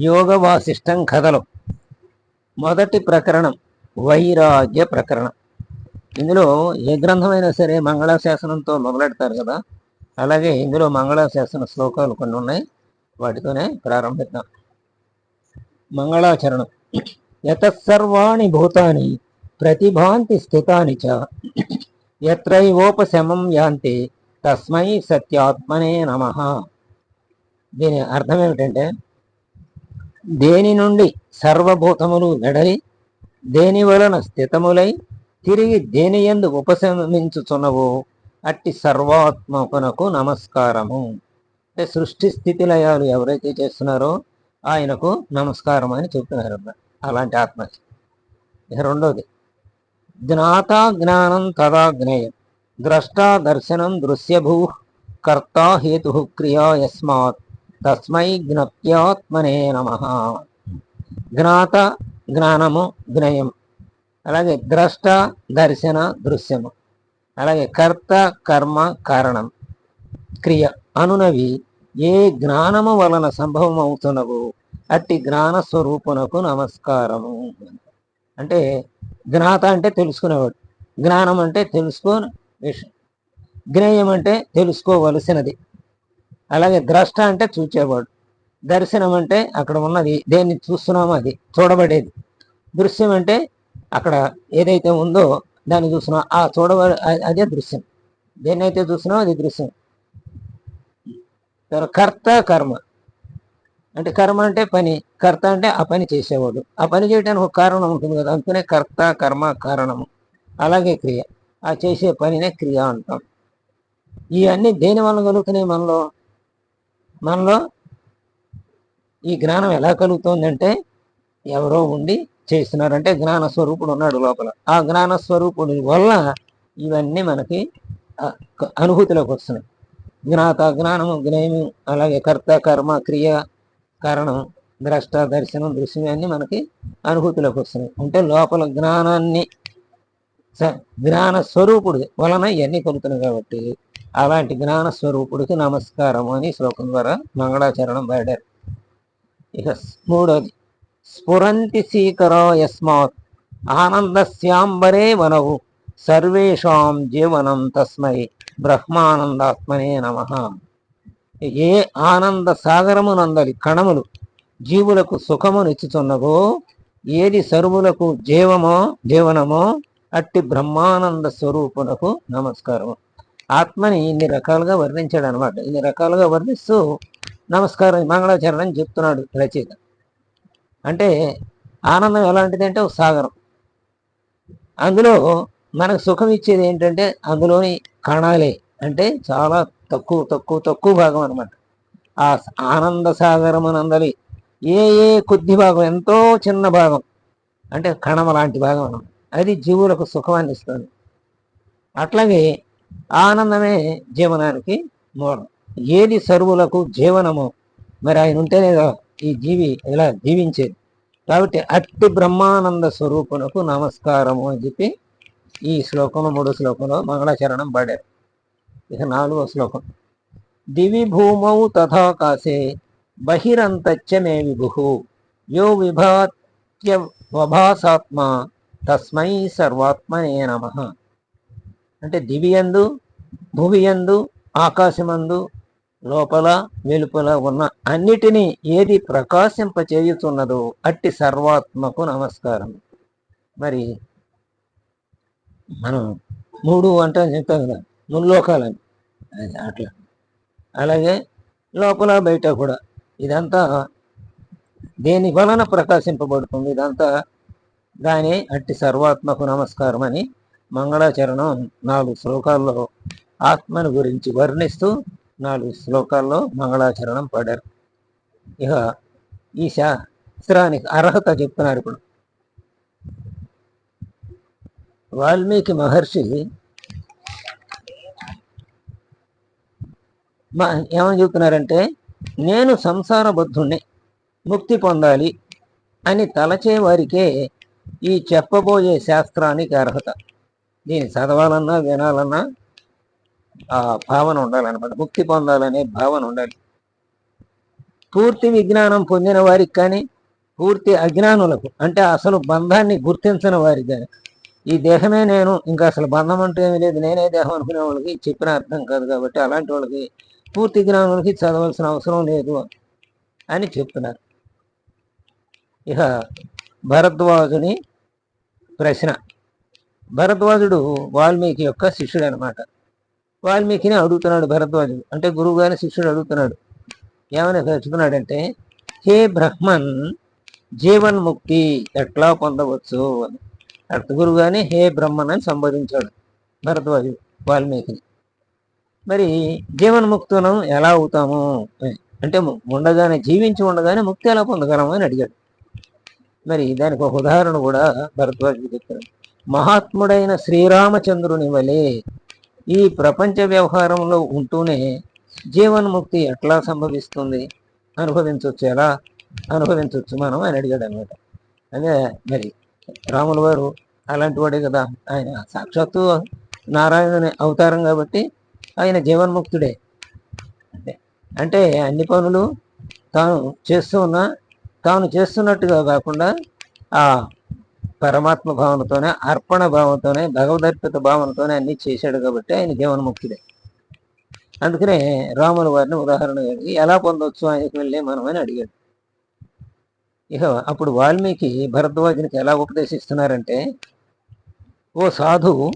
యోగ వాసిష్టం కథలు. మొదటి ప్రకరణం వైరాగ్య ప్రకరణం. ఇందులో ఏ గ్రంథమైనా సరే మంగళాశాసనంతో మొదలెడతారు కదా. అలాగే ఇందులో మంగళాశాసన శ్లోకాలు కొన్ని ఉన్నాయి. వాటితోనే ప్రారంభిద్దాం. మంగళాచరణం. యతసర్వాణి భూతాని ప్రతిభాంతి స్థితాని చ. ఎత్రైవోపశమం యాంతి తస్మై సత్యాత్మనే నమ. దీని అర్థం ఏమిటంటే దేని నుండి సర్వభూతములు వెడలి దేని వలన స్థితములై తిరిగి దేని ఎందు ఉపశమించుచున్నవో అట్టి సర్వాత్మకునకు నమస్కారము. అంటే సృష్టి స్థితి లయాలు ఎవరైతే చేస్తున్నారో ఆయనకు నమస్కారం అని చెప్తున్నారు అలాంటి ఆత్మకి రెండోది జ్ఞాత జ్ఞానం తదా జ్ఞేయం ద్రష్టా దర్శనం దృశ్యభూ కర్త హేతు క్రియా యస్మాత్. తస్మై జ్ఞప్యాత్మనే నమ జ్ఞాత జ్ఞానము జ్ఞేయం అలాగే ద్రష్ట దర్శన దృశ్యము। అలాగే కర్త కర్మ కారణం। క్రియ అనునవి ఏ జ్ఞానము వలన సంభవం అవుతున్నవు అట్టి జ్ఞాన స్వరూపునకు నమస్కారము అంటే జ్ఞాత అంటే తెలుసుకునేవాడు। జ్ఞానం అంటే తెలుసుకోని విషయం జ్ఞేయం అంటే తెలుసుకోవలసినది। అలాగే ద్రష్ట అంటే చూచేవాడు. దర్శనం అంటే అక్కడ ఉన్నది దేన్ని చూస్తున్నామో అది చూడబడేది. దృశ్యం అంటే అక్కడ ఏదైతే ఉందో దాన్ని చూస్తున్నాం. ఆ చూడబ అదే దృశ్యం. దేన్నైతే చూస్తున్నామో అది దృశ్యం. కర్త కర్మ. అంటే కర్మ అంటే పని కర్త అంటే ఆ పని చేసేవాడు. ఆ పని చేయడానికి ఒక కారణం ఉంటుంది కదా అందుకనే కర్త కర్మ కారణము. అలాగే క్రియ. ఆ చేసే పనినే క్రియ అంటాం. ఇవన్నీ దేని వల్ల కలుగుతున్నాయి మనలో? మనలో ఈ జ్ఞానం ఎలా కలుగుతుందంటే ఎవరో ఉండి చేస్తున్నారంటే జ్ఞాన స్వరూపుడు ఉన్నాడు లోపల. ఆ జ్ఞాన స్వరూపుడి వల్ల ఇవన్నీ మనకి అనుభూతిలోకి వస్తున్నాయి. జ్ఞాత జ్ఞానము జ్ఞేయము అలాగే కర్త కర్మ క్రియ కారణం ద్రష్ట దర్శనం దృశ్యం అన్నీ మనకి అనుభూతిలోకి వస్తున్నాయి. అంటే లోపల జ్ఞానాన్ని జ్ఞాన స్వరూపుడు వలన ఇవన్నీ కలుగుతున్నాయి కాబట్టి అలాంటి జ్ఞాన స్వరూపుడికి నమస్కారం అని శ్లోకం ద్వారా మంగళాచరణం పాడారు ఇక మూడోది. స్ఫురంతి సీకరో యస్మాత్ ఆనందస్యాంబరే వనవు సర్వేషాం జీవనం తస్మై బ్రహ్మానందాత్మనే నమ. ఏ ఆనంద సాగరమునందలి కణములు జీవులకు సుఖమునిచ్చుతున్నవో ఏది సర్వులకు జీవమో జీవనమో అట్టి బ్రహ్మానంద స్వరూపునకు నమస్కారము. ఆత్మని ఇన్ని రకాలుగా వర్ణించాడు అనమాట ఇన్ని రకాలుగా వర్ణిస్తూ నమస్కారం మంగళాచరణం చెప్తున్నాడు రచయిత. అంటే ఆనందం ఎలాంటిది అంటే ఒక సాగరం. అందులో మనకు సుఖం ఇచ్చేది ఏంటంటే అందులోని కణాలే. అంటే చాలా తక్కువ తక్కువ తక్కువ భాగం అనమాట ఆ ఆనంద సాగరం నందలి ఏ ఏ కొద్ది భాగం ఎంతో చిన్న భాగం. అంటే కణం లాంటి భాగం అది జీవులకు సుఖాన్ని ఇస్తుంది. అట్లాగే ఆనందమే జీవనానికి మూలం. ఏది సర్వులకు జీవనము మరి ఆయన ఉంటేనే ఈ జీవి ఇలా జీవించేది. కాబట్టి అట్టి బ్రహ్మానంద స్వరూపునకు నమస్కారము అని చెప్పి ఈ శ్లోకంలో మూడో శ్లోకంలో మంగళాచరణం పాడారు. ఇక నాలుగో శ్లోకం. దివి భూమౌ తథాకాశే బహిరంతచ్చ మే విభు. యో విభాత్య వభాసాత్మ తస్మై సర్వాత్మనే నమ. అంటే దివియందు భువియందు ఆకాశమందు లోపల వెలుపల ఉన్న అన్నిటినీ ఏది ప్రకాశింపచేయుతున్నదో అట్టి సర్వాత్మకు నమస్కారం. మరి మనం మూడు అంటే చెప్తాం కదా ముల్లోకాలని. అది అట్లా. అలాగే లోపల బయట కూడా ఇదంతా దేని వలన ప్రకాశింపబడుతుంది? ఇదంతా దాని అట్టి సర్వాత్మకు నమస్కారం అని మంగళాచరణం నాలుగు శ్లోకాల్లో ఆత్మను గురించి వర్ణిస్తూ నాలుగు శ్లోకాల్లో మంగళాచరణం పాడారు. ఇక ఈ శాస్త్రానికి అర్హత చెప్తున్నారు ఇప్పుడు. వాల్మీకి మహర్షి మా ఏమని చెప్తున్నారంటే నేను సంసార బద్ధుణ్ణి ముక్తి పొందాలి అని తలచే వారికే ఈ చెప్పబోయే శాస్త్రానికి అర్హత. దీన్ని చదవాలన్నా వినాలన్నా ఆ భావన ఉండాలన్నమాట. ముక్తి పొందాలనే భావన ఉండాలి. పూర్తి విజ్ఞానం పొందిన వారికి కానీ పూర్తి అజ్ఞానులకు అంటే అసలు బంధాన్ని గుర్తించిన వారికి కానీ ఈ దేహమే నేను ఇంకా అసలు బంధం అంటే ఏమీ లేదు. నేనే దేహం అనుకునే వాళ్ళకి చెప్పిన అర్థం కాదు కాబట్టి అలాంటి వాళ్ళకి పూర్తి జ్ఞానులకి చదవాల్సిన అవసరం లేదు అని చెప్తున్నారు. ఇక భరద్వాజుని ప్రశ్న. భరద్వాజుడు వాల్మీకి యొక్క శిష్యుడు అనమాట వాల్మీకిని అడుగుతున్నాడు భరద్వాజుడు. అంటే గురువు గారిని శిష్యుడు అడుగుతున్నాడు. ఏమని చెప్తున్నాడంటే హే బ్రహ్మన్ జీవన్ముక్తి ఎట్లా పొందవచ్చు? అని. అర్థ గురువుగానే హే బ్రహ్మన్ అని సంబోధించాడు భరద్వాజుడు వాల్మీకిని. మరి జీవన్ముక్తులను ఎలా అవుతాము? అంటే ఉండగానే జీవించి ఉండగానే ముక్తి ఎలా పొందగలము అని అడిగాడు. మరి దానికి ఒక ఉదాహరణ కూడా భరద్వాజుడు చెప్తాడు మహాత్ముడైన శ్రీరామచంద్రుని వలె ఈ ప్రపంచ వ్యవహారంలో ఉంటూనే జీవన్ముక్తి ఎట్లా సంభవిస్తుంది? అనుభవించవచ్చు ఎలా అనుభవించవచ్చు మనం అని అడిగాడు అనమాట అదే మరి రాముల వారు అలాంటి వాడే కదా. ఆయన సాక్షాత్తు నారాయణుని అవతారం కాబట్టి ఆయన జీవన్ముక్తుడే. అంటే అంటే అన్ని పనులు తాను చేస్తూ ఉన్నా తాను చేస్తున్నట్టుగా కాకుండా ఆ పరమాత్మ భావనతోనే అర్పణ భావంతోనే భగవదర్పిత భావనతోనే అన్ని చేశాడు కాబట్టి ఆయన జీవన్ముక్తుడే అందుకనే రాముల వారిని ఉదాహరణ అడిగి ఎలా పొందవచ్చు ఆయనకు వెళ్ళే మనం అని అడిగాడు. ఇక అప్పుడు వాల్మీకి భరద్వాజునికి ఎలా ఉపదేశిస్తున్నారంటే ఓ సాధువు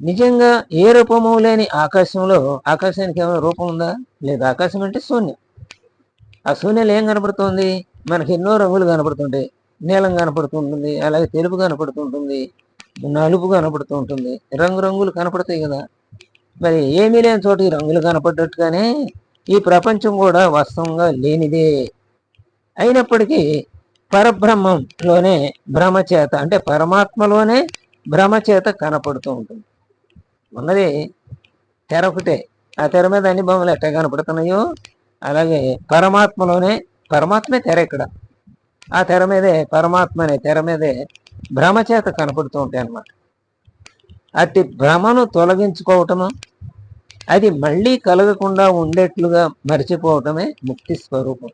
నిజంగా ఏ రూపము లేని ఆకాశంలో ఆకాశానికి ఏమైనా రూపం ఉందా? లేదు ఆకాశం అంటే శూన్యం. ఆ శూన్యంలో ఏం కనబడుతోంది? మనకి ఎన్నో రంగులు కనబడుతుంటాయి. నీలం కనపడుతుంటుంది అలాగే తెలుపు కనపడుతుంటుంది నలుపు కనపడుతూ ఉంటుంది రంగురంగులు కనపడతాయి కదా. మరి ఏమీ లేని చోట ఈ రంగులు కనపడ్డట్టుగానే ఈ ప్రపంచం కూడా వాస్తవంగా లేనిదే. అయినప్పటికీ పరబ్రహ్మంలోనే భ్రమచేత అంటే పరమాత్మలోనే భ్రమచేత కనపడుతూ ఉంటుంది. ఉన్నది తెర ఒకటే. ఆ తెర మీద అన్ని బొమ్మలు ఎట్లా కనపడుతున్నాయో అలాగే పరమాత్మలోనే పరమాత్మే తెర ఇక్కడ. ఆ తెర మీదే పరమాత్మ అనే తెర మీదే భ్రమ చేత కనపడుతూ ఉంటాయి అన్నమాట. అట్టి భ్రమను తొలగించుకోవటము అది మళ్ళీ కలగకుండా ఉండేట్లుగా మర్చిపోవటమే ముక్తి స్వరూపం.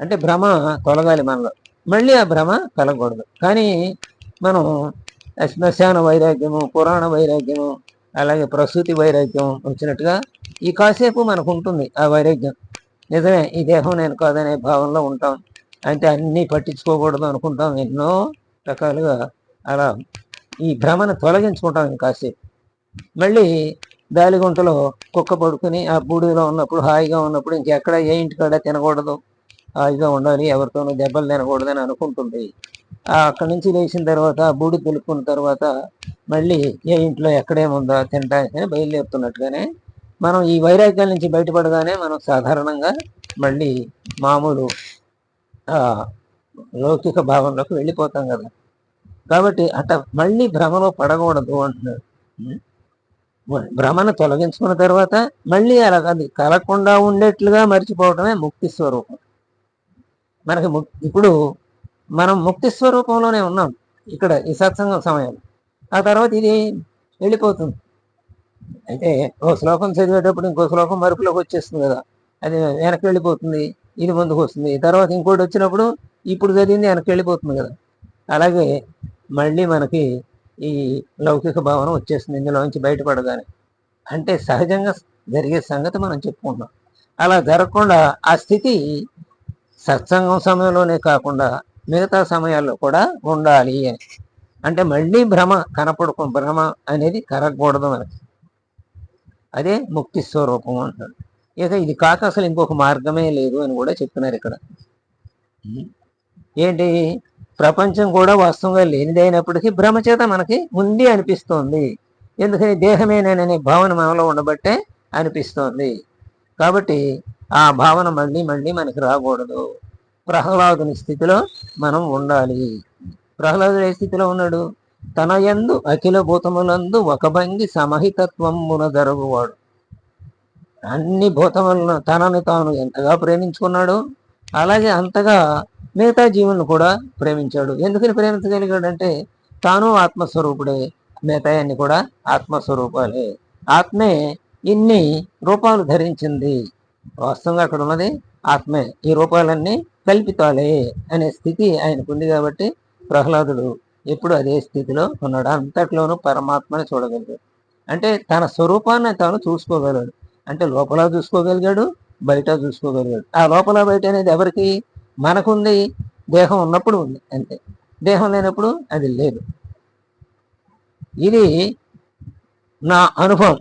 అంటే భ్రమ తొలగాలి మనలో. మళ్ళీ ఆ భ్రమ కలగకూడదు. కానీ మనం శ్మశాన వైరాగ్యము పురాణ వైరాగ్యము అలాగే ప్రసూతి వైరాగ్యం వచ్చినట్టుగా ఈ కాసేపు మనకు ఉంటుంది ఆ వైరాగ్యం. నిజమే ఈ దేహం నేను కాదనే భావంలో ఉంటాం. అంటే అన్నీ పట్టించుకోకూడదు అనుకుంటాం ఎన్నో రకాలుగా. అలా ఈ భ్రమను తొలగించుకుంటాం కాసేపు. మళ్ళీ దాలిగుంటలో కుక్క పడుకుని ఆ బూడిదలో ఉన్నప్పుడు హాయిగా ఉన్నప్పుడు ఇంకెక్కడ ఏ ఇంటికాడ తినకూడదు. హాయిగా ఉండాలి ఎవరితోనూ దెబ్బలు తినకూడదని అనుకుంటుంది. అక్కడి నుంచి లేచిన తర్వాత బూడి తెలుపుకున్న తర్వాత మళ్ళీ ఏ ఇంట్లో ఎక్కడేముందో తినడానికి బయలుదేరుతున్నట్టుగానే మనం ఈ వైరాగ్యాల నుంచి బయటపడగానే మనం సాధారణంగా మళ్ళీ మామూలు లౌకిక భావంలోకి వెళ్ళిపోతాం కదా. కాబట్టి అట మళ్ళీ భ్రమలో పడకూడదు అంటున్నాడు భ్రమను తొలగించుకున్న తర్వాత మళ్ళీ అలా అది కలగకుండా ఉండేట్లుగా మర్చిపోవటమే ముక్తి స్వరూపం. మనకి ము ఇప్పుడు మనం ముక్తి స్వరూపంలోనే ఉన్నాం ఇక్కడ ఈ సత్సంగం సమయం ఆ తర్వాత ఇది వెళ్ళిపోతుంది. అయితే ఓ శ్లోకం చదివేటప్పుడు ఇంకో శ్లోకం మరుపులోకి వచ్చేస్తుంది కదా. అది వెనక్కి వెళ్ళిపోతుంది. ఇది ముందుకు వస్తుంది. తర్వాత ఇంకోటి వచ్చినప్పుడు ఇప్పుడు జరిగింది వెనక్కి వెళ్ళిపోతుంది కదా. అలాగే మళ్ళీ మనకి ఈ లౌకిక భావన వచ్చేస్తుంది ఇందులోంచి బయటపడగానే. అంటే సహజంగా జరిగే సంగతి మనం చెప్పుకుంటాం అలా జరగకుండా ఆ స్థితి సత్సంగం సమయంలోనే కాకుండా మిగతా సమయాల్లో కూడా ఉండాలి అని. అంటే మళ్ళీ భ్రమ కనపడుకో భ్రమ అనేది కరగకూడదు మనకి. అదే ముక్తి స్వరూపం అంటాడు ఇక ఇది కాక అసలు ఇంకొక మార్గమే లేదు అని కూడా చెప్తున్నారు ఇక్కడ. ఏంటి? ప్రపంచం కూడా వాస్తవంగా లేనిదైనప్పటికీ భ్రమ చేత మనకి ఉంది అనిపిస్తోంది. ఎందుకని? దేహమే నేననే భావన మనలో ఉండబట్టే అనిపిస్తోంది. కాబట్టి ఆ భావన మళ్ళీ మళ్ళీ మనకి రాకూడదు. ప్రహ్లాదుని స్థితిలో మనం ఉండాలి. ప్రహ్లాదుడు ఏ స్థితిలో ఉన్నాడు? తన యందు అఖిల భూతములందు ఒక భంగి సమహితత్వమున జరుగువాడు. అన్ని భూతములను తనని తాను ఎంతగా ప్రేమించుకున్నాడు అలాగే అంతగా మిగతా జీవులను కూడా ప్రేమించాడు. ఎందుకని ప్రేమించగలిగాడంటే తాను ఆత్మస్వరూపుడే మిగతాయన్ని కూడా ఆత్మస్వరూపాలే. ఆత్మే ఇన్ని రూపాలు ధరించింది. వాస్తవంగా అక్కడ ఉన్నది ఆత్మే. ఈ రూపాలన్నీ కల్పితాలే అనే స్థితి ఆయనకు ఉంది కాబట్టి ప్రహ్లాదుడు ఎప్పుడు అదే స్థితిలో ఉన్నాడు. అంతట్లోనూ పరమాత్మని చూడగలిగాడు. అంటే తన స్వరూపాన్ని తాను చూసుకోగలడు. అంటే లోపల చూసుకోగలిగాడు బయట చూసుకోగలిగాడు. ఆ లోపల బయట అనేది ఎవరికి? మనకుంది. దేహం ఉన్నప్పుడు ఉంది. అంతే. దేహం లేనప్పుడు అది లేదు. ఇది నా అనుభవం.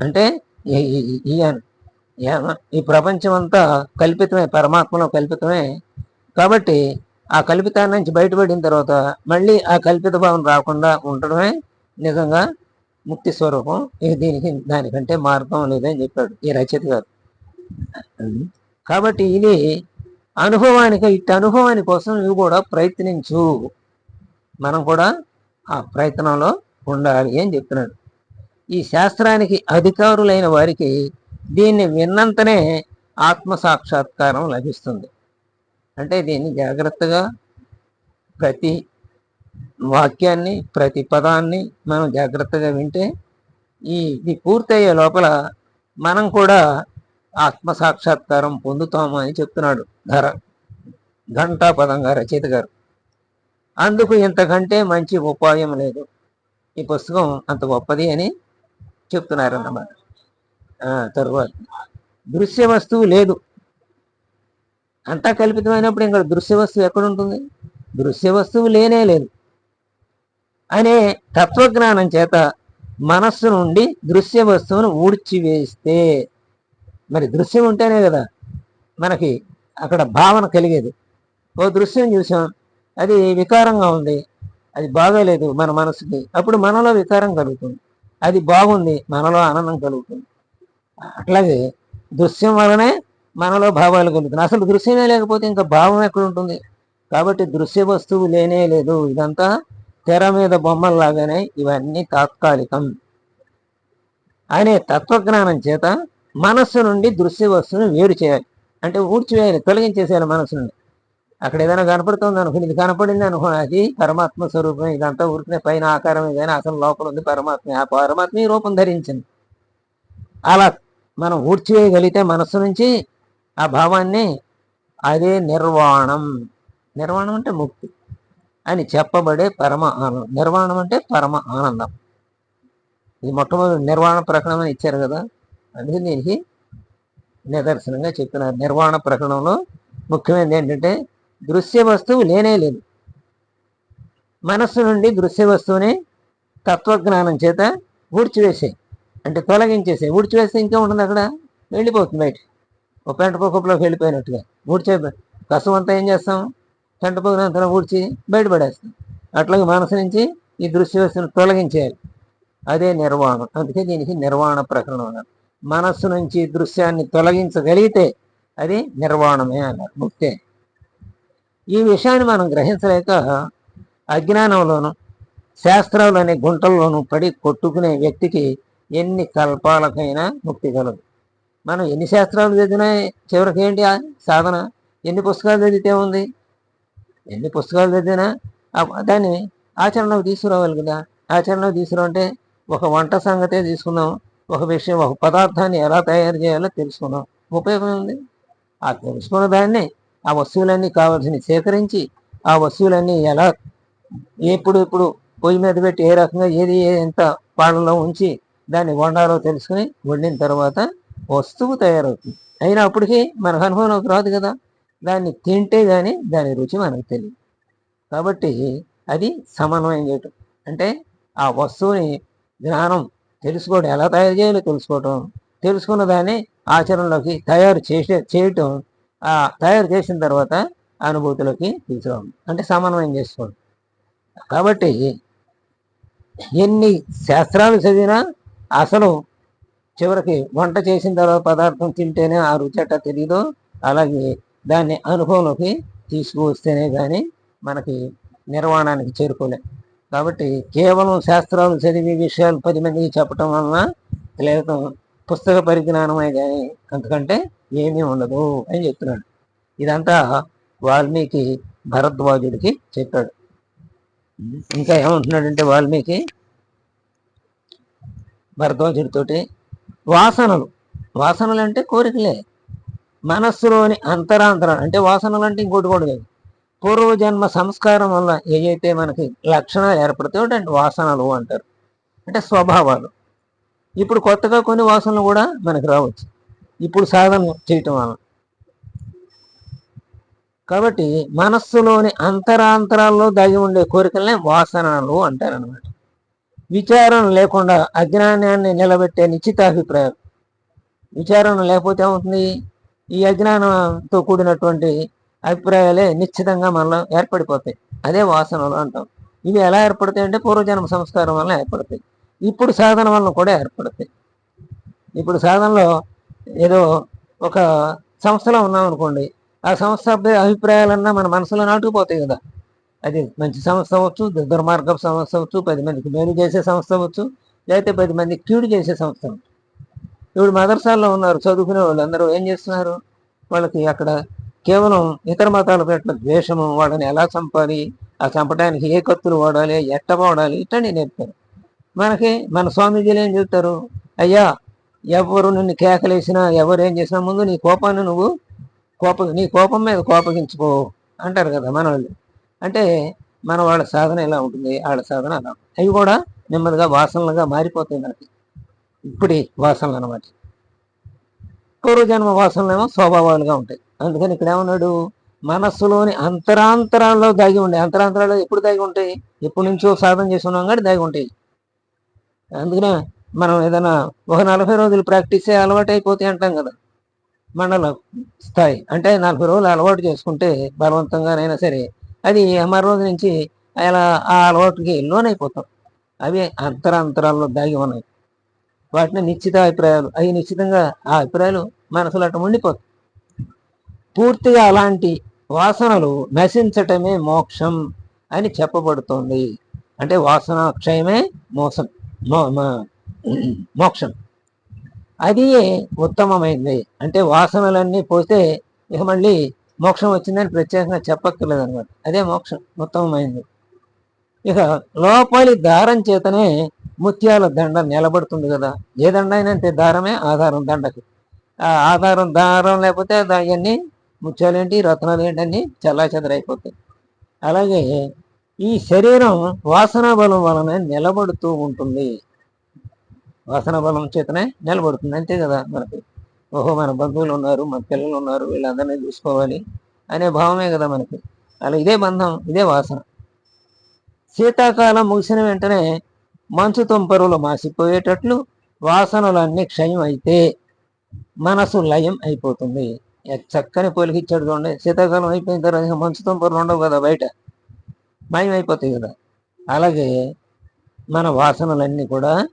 అంటే ఈ- ప్రపంచం అంతా కల్పితమే పరమాత్మలో కల్పితమే. కాబట్టి ఆ కల్పితాన్ని నుంచి బయటపడిన తర్వాత మళ్ళీ ఆ కల్పిత భావం రాకుండా ఉండడమే నిజంగా ముక్తి స్వరూపం ఇది దీనికి దానికంటే మార్గం లేదని చెప్పాడు. ఈ రచయిత గారు. కాబట్టి ఇది అనుభవానికి ఇట్టి అనుభవాని కోసం నువ్వు కూడా ప్రయత్నించు. మనం కూడా ఆ ప్రయత్నంలో ఉండాలి అని చెప్తున్నాడు ఈ శాస్త్రానికి అధికారులైన వారికి దీన్ని విన్నంతనే ఆత్మ సాక్షాత్కారం లభిస్తుంది. అంటే దీన్ని జాగ్రత్తగా ప్రతి వాక్యాన్ని ప్రతి పదాన్ని మనం జాగ్రత్తగా వింటే ఈ ఇది పూర్తయ్యే లోపల మనం కూడా ఆత్మ సాక్షాత్కారం పొందుతాము అని చెప్తున్నాడు ధర ఘంటా పదంగా రచయిత గారు. అందుకు ఇంతకంటే మంచి ఉపాయం లేదు. ఈ పుస్తకం అంత గొప్పది అని చెప్తున్నారు అన్నమాట ఆ, తరువాత. దృశ్య వస్తువు లేదు. అంతా కల్పితమైనప్పుడు ఇంకా దృశ్య వస్తువు ఎక్కడుంటుంది దృశ్య వస్తువు లేనే లేదు. అనే తత్వజ్ఞానం చేత మనస్సు నుండి దృశ్య వస్తువును ఊడ్చివేస్తే. మరి దృశ్యం ఉంటేనే కదా మనకి అక్కడ భావన కలిగేది. ఓ దృశ్యం చూసాం అది వికారంగా ఉంది అది బాగోలేదు మన మనసుకి అప్పుడు మనలో వికారం కలుగుతుంది. అది బాగుంది మనలో ఆనందం కలుగుతుంది. అట్లాగే దృశ్యం వలనే మనలో భావాలు కలుగుతుంది అసలు దృశ్యమే లేకపోతే ఇంకా భావం ఎక్కడ ఉంటుంది? కాబట్టి దృశ్య వస్తువు లేనే లేదు. ఇదంతా తెర మీద బొమ్మల్లాగానే ఇవన్నీ తాత్కాలికం. అనే తత్వజ్ఞానం చేత మనస్సు నుండి దృశ్య వస్తువును వేరు చేయాలి. అంటే ఊడ్చివేయాలి తొలగించేసేయాలి మనసు నుండి. అక్కడ ఏదైనా కనపడుతుంది అనుకుని ఇది కనపడింది అనుకో అది పరమాత్మ స్వరూపం ఇదంతా ఊరికినే పైన ఆకారం కానీ అసలు లోపల ఉంది పరమాత్మ ఆ పరమాత్మ ఈ రూపం ధరించింది. అలా మనం ఊడ్చివేయగలిగితే మనస్సు నుంచి ఆ భావాన్ని అదే నిర్వాణం. నిర్వాణం అంటే ముక్తి. అని చెప్పబడే పరమ ఆనందం నిర్వాణం అంటే పరమ ఆనందం. ఇది మొట్టమొదటి నిర్వాణ ప్రకటన అని ఇచ్చారు కదా అందుకే దీనికి నిదర్శనంగా చెప్తున్నారు. నిర్వాణ ప్రకటనలో ముఖ్యమైనది ఏంటంటే దృశ్య వస్తువు లేనే లేదు. మనస్సు నుండి దృశ్య వస్తువుని తత్వజ్ఞానం చేత ఊడ్చివేసే అంటే తొలగించేసే. ఊడ్చివేస్తే ఇంకా ఉంటుంది అక్కడ వెళ్ళిపోతుంది బయట ఒక పెంట పొక్కలోకి వెళ్ళిపోయినట్టుగా. ఊడ్చే కసం అంతా ఏం చేస్తాం? పెంట పొగనంతా ఊడ్చి బయటపడేస్తాం అట్లాగే మనసు నుంచి ఈ దృశ్య వస్తువుని తొలగించేయాలి. అదే నిర్వాణం. అందుకే దీనికి నిర్వాణ ప్రకరణం అన్నారు. మనస్సు నుంచి దృశ్యాన్ని తొలగించగలిగితే అది నిర్వాణమే అన్నారు ముక్తే. ఈ విషయాన్ని మనం గ్రహించలేక అజ్ఞానంలోను శాస్త్రాలనే గుంటల్లోనూ పడి కొట్టుకునే వ్యక్తికి ఎన్ని కల్పాలకైనా ముక్తి కలదు. మనం ఎన్ని శాస్త్రాలు చదివినా చివరికి ఏంటి ఆ సాధన? ఎన్ని పుస్తకాలు చదివితే ఉంది? ఎన్ని పుస్తకాలు చదివినా దాన్ని ఆచరణకు తీసుకురావాలి కదా. ఆచరణకు తీసుకురావంటే ఒక వంట సంగతే తీసుకున్నాం ఒక విషయం ఒక పదార్థాన్ని ఎలా తయారు చేయాలో తెలుసుకున్నాం ఉపయోగం ఉంది ఆ తెలుసుకున్న దాన్ని ఆ వస్తువులన్నీ కావాల్సినవి సేకరించి ఆ వస్తువులన్నీ ఎలా ఎప్పుడు ఇప్పుడు పొయ్యి మీద పెట్టి ఏ రకంగా ఏది ఎంత పాలలో ఉంచి దాన్ని వండాలో తెలుసుకుని వండిన తర్వాత వస్తువు తయారవుతుంది. అయినప్పటికీ మనకు అనుభవంలోకి రాదు కదా. దాన్ని తింటే కానీ దాని రుచి మనకు తెలియదు. కాబట్టి అది సమన్వయం చేయటం. అంటే ఆ వస్తువుని జ్ఞానం తెలుసుకోవడం ఎలా తయారు చేయాలో తెలుసుకోవటం తెలుసుకున్న దాన్ని ఆచరణలోకి తయారు చేసే చేయటం ఆ తయారు చేసిన తర్వాత అనుభూతిలోకి తీసుకురావడం. అంటే సమన్వయం చేసుకోవడం. కాబట్టి ఎన్ని శాస్త్రాలు చదివినా అసలు చివరికి వంట చేసిన తర్వాత పదార్థం తింటేనే ఆ రుచి అట్ట తెలియదో అలాగే దాన్ని అనుభవంలోకి తీసుకువస్తేనే కానీ మనకి నిర్వాణానికి చేరుకోలేం. కాబట్టి కేవలం శాస్త్రాలు చదివి విషయాలు పది మందికి చెప్పటం వలన లేదా పుస్తక పరిజ్ఞానమే కానీ అంతకంటే ఏమీ ఉండదు అని చెప్తున్నాడు. ఇదంతా వాల్మీకి భరద్వాజుడికి చెప్పాడు. ఇంకా ఏమంటున్నాడంటే వాల్మీకి భరద్వాజుడితోటి వాసనలు వాసనలు. అంటే కోరికలే. మనస్సులోని అంతరాంతరాలు అంటే వాసనలు అంటే ఇంకోటి కూడా లేదు. పూర్వజన్మ సంస్కారం వల్ల ఏవైతే మనకి లక్షణాలు ఏర్పడతాయో అంటే వాసనలు అంటారు. అంటే స్వభావాలు. ఇప్పుడు కొత్తగా కొన్ని వాసనలు కూడా మనకి రావచ్చు. ఇప్పుడు సాధన చేయటం వల్ల. కాబట్టి మనస్సులోని అంతరాంతరాల్లో దాగి ఉండే కోరికలనే వాసనలు అంటారనమాట విచారణ లేకుండా అజ్ఞానాన్ని నిలబెట్టే నిశ్చితాభిప్రాయాలు. విచారణ లేకపోతే ఏమవుతుంది? ఈ అజ్ఞానంతో కూడినటువంటి అభిప్రాయాలే నిశ్చితంగా మనలో ఏర్పడిపోతాయి. అదే వాసనలు అంటాం. ఇవి ఎలా ఏర్పడతాయి అంటే పూర్వజన్మ సంస్కారం వల్ల ఏర్పడతాయి. ఇప్పుడు సాధన వలన కూడా ఏర్పడతాయి. ఇప్పుడు సాధనలో ఏదో ఒక సంస్థలో ఉన్నాం అనుకోండి ఆ సంస్థ అభి- అభిప్రాయాలన్నా మన మనసులో నాటుకుపోతాయి కదా. అది మంచి సంస్థ అవ్వచ్చు దుర్మార్గపు సంస్థ అవ్వచ్చు పది మందికి మేలు చేసే సంస్థ అవ్వచ్చు లేకపోతే పది మందికి కీడు చేసే సంస్థ అవ్వచ్చు. ఇప్పుడు మదర్సాల్లో ఉన్నారు చదువుకునే వాళ్ళు అందరూ ఏం చేస్తున్నారు? వాళ్ళకి అక్కడ కేవలం ఇతర మతాల పట్ల ద్వేషము వాళ్ళని ఎలా చంపాలి ఆ చంపడానికి ఏ కత్తులు వాడాలి ఎట్ట వాడాలి ఇట్టని నేర్పారు. మనకి మన స్వామీజీలు ఏం చెప్తారు? అయ్యా ఎవరు నిన్ను కేకలేసినా ఎవరు ఏం చేసినా ముందు నీ కోపాన్ని నువ్వు కోప నీ కోపం మీద కోపగించుకో అంటారు కదా మన వాళ్ళు అంటే మన వాళ్ళ సాధన ఎలా ఉంటుంది? వాళ్ళ సాధన అలా. అవి కూడా నెమ్మదిగా వాసనలుగా మారిపోతాయి మనకి. ఇప్పుడి వాసనలు అనమాట పూర్వజన్మ వాసనలేమో స్వభావాలుగా ఉంటాయి. అందుకని ఇక్కడ ఏమన్నాడు? మనస్సులోని అంతరాంతరాల్లో దాగి ఉండే. అంతరాంతరాలు ఎప్పుడు దాగి ఉంటాయి? ఎప్పటి నుంచో సాధన చేసి ఉన్నాం కానీ దాగి ఉంటాయి. అందుకనే మనం ఏదైనా ఒక నలభై రోజులు ప్రాక్టీస్ అలవాటు అయిపోతాయి అంటాం కదా. మండల స్థాయి. అంటే నలభై రోజులు అలవాటు చేసుకుంటే బలవంతంగానైనా సరే అది మరో రోజు నుంచి అలా ఆ అలవాటుకి లోనైపోతాం. అవి అంతరాంతరాల్లో దాగి ఉన్నాయి. వాటిని నిశ్చిత అభిప్రాయాలు. అవి నిశ్చితంగా ఆ అభిప్రాయాలు మనసులో అట్ట ఉండిపోతాయి. పూర్తిగా అలాంటి వాసనలు నశించటమే మోక్షం అని చెప్పబడుతోంది. అంటే వాసన క్షయమే మోసం మో- మా- మోక్షం. అది ఉత్తమమైంది. అంటే వాసనలన్నీ పోతే ఇక మళ్ళీ మోక్షం వచ్చిందని ప్రత్యేకంగా చెప్పక్కర్లేదు అనమాట అదే మోక్షం ఉత్తమమైంది. ఇక లోపలి దారం చేతనే ముత్యాల దండ నిలబడుతుంది కదా. ఏ దండ అయినంటే దారమే ఆధారం దండకి. ఆ ఆధారం దారం లేకపోతే అవన్నీ ముత్యాలు ఏంటి రత్నాలు ఏంటి అన్ని చల్లాచెదరైపోతాయి. అలాగే ఈ శరీరం వాసన బలం వలన నిలబడుతూ ఉంటుంది. వాసన బలం చేతనే నిలబడుతుంది. అంతే కదా మనకి. ఓహో మన బంధువులు ఉన్నారు మన పిల్లలు ఉన్నారు వీళ్ళందరినీ చూసుకోవాలి అనే భావమే కదా మనకి. అలా ఇదే బంధం ఇదే వాసన. శీతాకాలం ముగిసిన వెంటనే మంచు తుంపరులు మాసిపోయేటట్లు వాసనలన్నీ క్షయం అయితే మనసు లయం అయిపోతుంది. చక్కని పోలికిచ్చాడు చూడండి. శీతాకాలం అయిపోయిన తర్వాత మంచు తుంపరులు ఉండవు కదా బయట. మాయం అయిపోతాయి కదా. అలాగే మన వాసనలన్నీ కూడా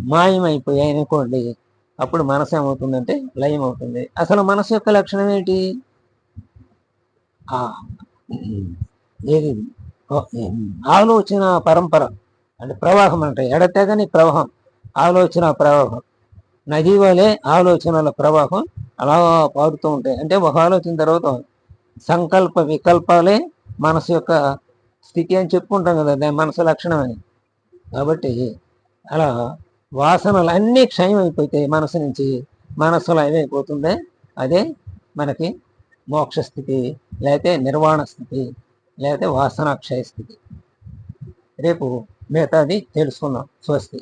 మాయమైపోయాయి అనుకోండి. అప్పుడు మనసు ఏమవుతుందంటే లయం అవుతుంది. అసలు మనసు యొక్క లక్షణం ఏంటి? ఏది? ఆలోచన పరంపర. అంటే ప్రవాహం అంటే ఎడతెగని ప్రవాహం ఆలోచన ప్రవాహం. నది వలె ఆలోచనల ప్రవాహం అలా పారుతూ ఉంటాయి. అంటే ఒక ఆలోచన తర్వాత సంకల్ప వికల్పాలే మనసు యొక్క స్థితి అని చెప్పుకుంటాం కదా దాని మనసు లక్షణం అని. కాబట్టి అలా వాసనలు అన్నీ క్షయం అయిపోతాయి మనసు నుంచి. మనసులో ఏమైపోతుందే? అదే మనకి మోక్ష స్థితి లేకపోతే నిర్వాణ స్థితి లేకపోతే వాసనాక్షయ స్థితి. రేపు మిగతాది తెలుసుకుందాం స్వస్తి